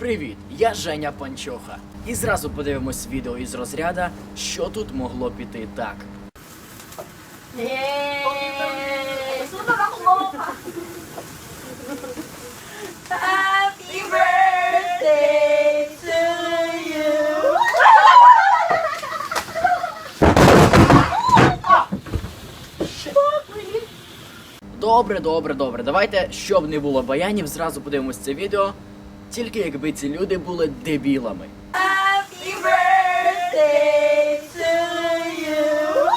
Привіт, я Женя Панчоха. І зразу подивимось відео із розряда, що тут могло піти так. Happy birthday to you. Добре, добре, добре. Давайте, щоб не було баянів, зразу подивимось це відео. Тільки якби ці люди були дебілами. Happy birthday to you.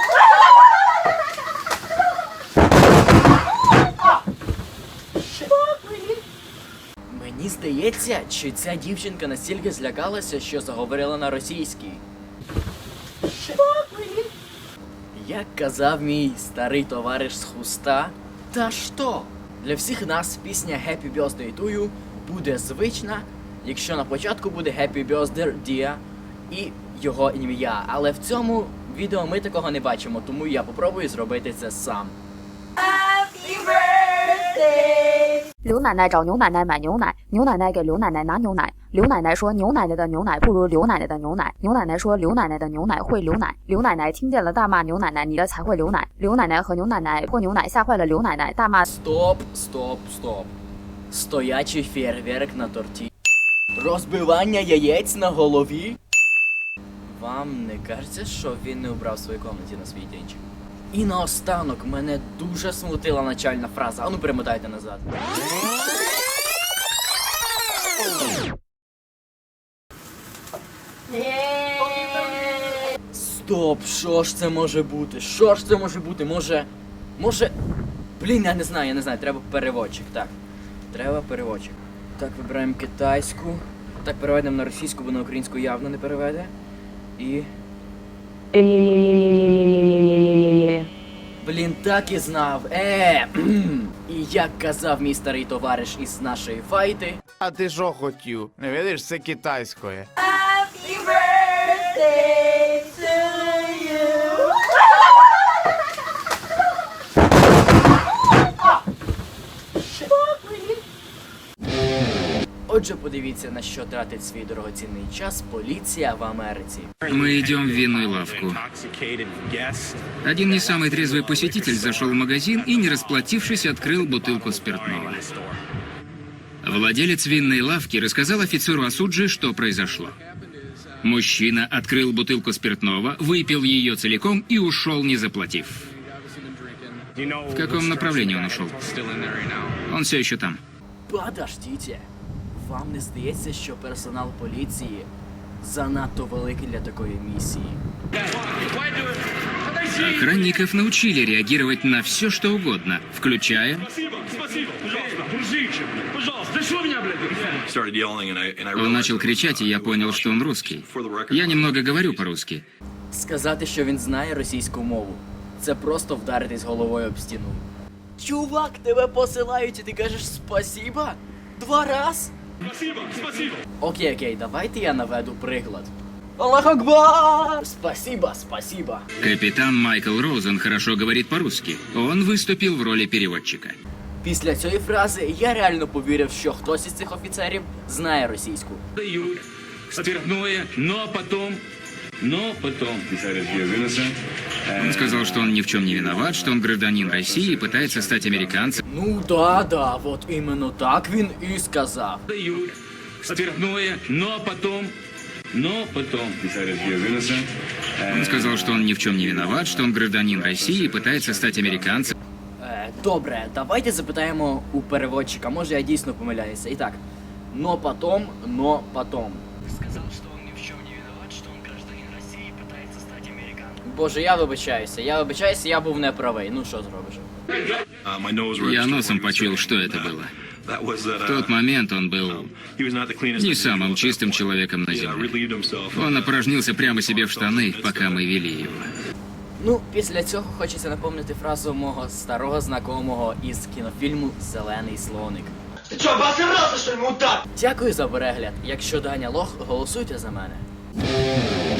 Мені здається, чи ця дівчинка настільки злякалася, що заговорила на російській. Як казав мій старий товариш з хуста, та що? Для всіх нас пісня Happy Birthday to you буде звична, якщо на початку буде Happy Birthday Dia і його ім'я. Але в цьому відео ми такого не бачимо, тому я попробую зробити це сам. Happy birthday. 刘奶奶找牛奶奶买牛奶，牛奶奶给刘奶奶拿牛奶。刘奶奶说牛奶奶的牛奶不如刘奶奶的牛奶。牛奶奶说刘奶奶的牛奶会流奶。刘奶奶听见了大骂牛奶奶你的才会流奶。刘奶奶和牛奶奶泼牛奶吓坏了刘奶奶，大骂 Стоп, стоп, стоп. Стоячий фєрверк на торті. Розбивання яєць на голові. Вам не кажеться, що він не убрав свої комнаті на свій денчик? І наостанок мене дуже смутила начальна фраза. Ану перемотайте назад. Стоп, що ж це може бути? Що ж це може бути? Може. Може. Блін, я не знаю, я не знаю, треба переводчик. Так. Треба переводчик. Так, вибираємо китайську. Так, переведемо на російську, бо на українську явно не переведе. І. Блін, так і знав. Е. І як казав мій старий товариш із нашої файти. А ти що хотів? Не видиш, це китайською. Happy birthday Отже, подивіться, на що тратить свій дорогоцінний час поліція в Америці. Мы идем в винную лавку. Intoxicated guest. Один не самый трезвый посетитель зашел в магазин и, не расплатившись, открыл бутылку спиртного. Владелец винной лавки рассказал офицеру Асуджи, что произошло. Мужчина открыл бутылку спиртного, выпил ее целиком и ушел, не заплатив. You know В каком направлении он ушел? still in there right now. Он все еще там. Подождіть, Вам не здається, що персонал поліції занадто великий для такої місії? Охранников научили реагировать на все, что угодно, включая Он начал кричать, и я понял, что он русский. Я немного говорю по-русски. Сказати, що він знає російську мову, це просто вдаритись головою об стіну. Чувак, тебе посилають і ти кажеш спасіба? Два раз? Окей, окей, давайте я наведу приклад. Аллах Акбар! Спасибо, спасибо. Капитан Майкл Роузен хорошо говорит по-русски. Он выступил в роли переводчика. Після цієї фрази я реально повірив, що хтось із цих офіцерів знає російську. дают спиртное, но потом, но потом. Он сказал, что он ни в чем не виноват, что он гражданин России и пытается стать американцем. Ну да, да, от іменно так він і сказав. Дают спиртное, но потом, но потом. Он сказал, что он ни в чем не виноват, что он гражданин России и пытается стать американцем. Е, добре, давайте запитаємо у переводчика, може я дійсно помиляюся. І так, но потом, но потом. Боже, я вибачаюся, я вибачаюся, я був неправий. Ну що зробиш? uh, my nose Я registered носом when he was почуял, saying что that. это было. That was that, В uh, тот момент он был he was not the cleanest не individual самым at that чистым point. человеком на He, uh, земле. relieved himself Он of, uh, опорожнился прямо себе в штаны, пока мы вели его. Ну, після цього хочеться напомнити фразу мого старого знайомого із кінофільму Зелений слоник. Ты чё, обосрался, что ли, мудак? Дякую за перегляд. Якщо Даня лох, голосуйте за мене.